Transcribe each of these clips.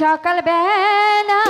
সকালবেলা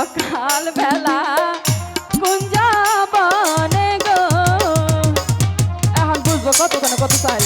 সকাল বেলা গুঞ্জাবনে গো। এখন বুঝব কত কেন কত চাই।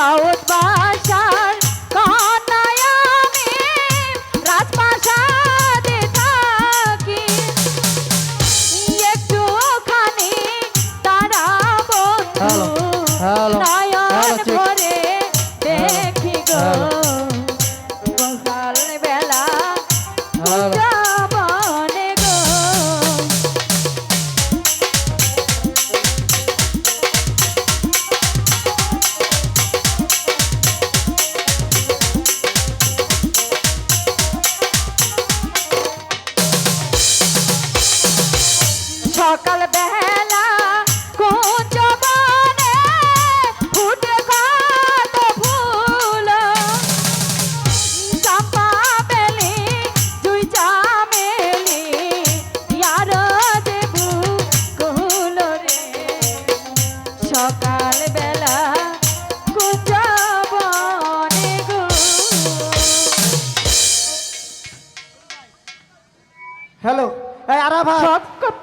South হ্যালো এই আরা ভাই সব কত?